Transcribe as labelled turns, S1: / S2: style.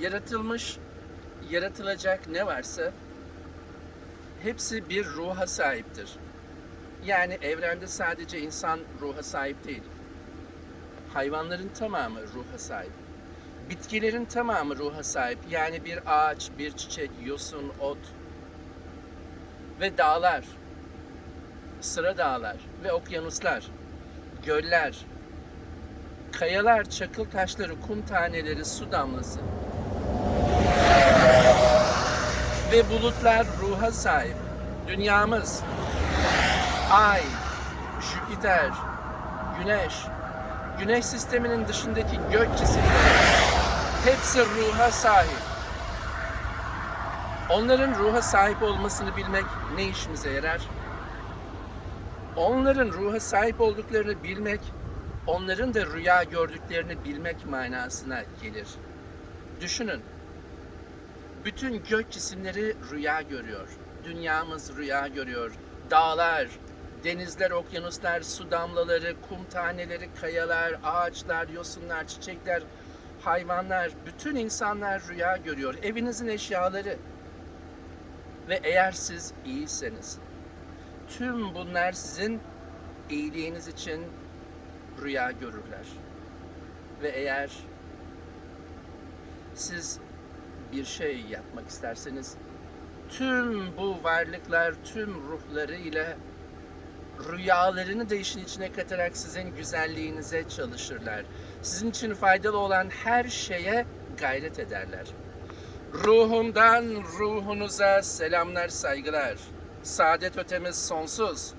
S1: yaratılmış, yaratılacak ne varsa hepsi bir ruha sahiptir. Yani evrende sadece insan ruha sahip değil. Hayvanların tamamı ruha sahip. Bitkilerin tamamı ruha sahip. Yani bir ağaç, bir çiçek, yosun, ot ve dağlar, sıra dağlar ve okyanuslar, göller, kayalar, çakıl taşları, kum taneleri, su damlası ve bulutlar ruha sahip. Dünyamız, Ay, Jüpiter, Güneş, Güneş sisteminin dışındaki gök cisimleri hepsi ruha sahip. Onların ruha sahip olmasını bilmek ne işimize yarar? Onların ruha sahip olduklarını bilmek, onların da rüya gördüklerini bilmek manasına gelir. Düşünün. Bütün gök cisimleri rüya görüyor. Dünyamız rüya görüyor. Dağlar, denizler, okyanuslar, su damlaları, kum taneleri, kayalar, ağaçlar, yosunlar, çiçekler, hayvanlar, bütün insanlar rüya görüyor. Evinizin eşyaları. Ve eğer siz iyiyseniz, tüm bunlar sizin iyiliğiniz için rüya görürler. Ve eğer siz bir şey yapmak isterseniz tüm bu varlıklar tüm ruhlarıyla rüyalarını da işin içine katarak sizin güzelliğinize çalışırlar. Sizin için faydalı olan her şeye gayret ederler. Ruhumdan ruhunuza selamlar, saygılar. Saadet ötemiz sonsuz.